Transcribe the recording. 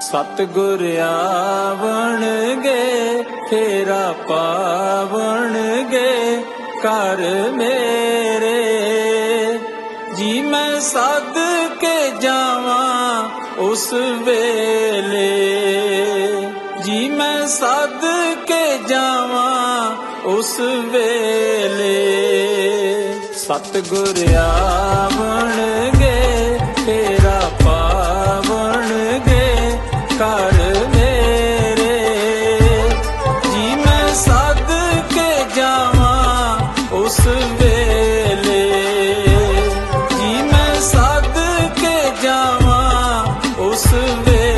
ਸਤਿਗੁਰ ਆਵਣਗੇ, ਫੇਰਾ ਪਾਵਣਗੇ ਕਰ ਮੇਰੇ। ਜੀ ਮੈਂ ਸਦ ਕੇ ਜਾਵਾਂ ਉਸ ਵੇਲੇ। ਜੀ ਮੈਂ ਸਦ ਕੇ ਜਾਵਾਂ ਉਸ ਵੇਲੇ। ਸਤਿਗੁਰ ਆਵਣਗੇ ਉਸ ਵੇਲੇ ਜੀ ਮੈਂ ਸਦ ਕੇ ਜਾਵਾਂ ਉਸ ਵੇਲੇ?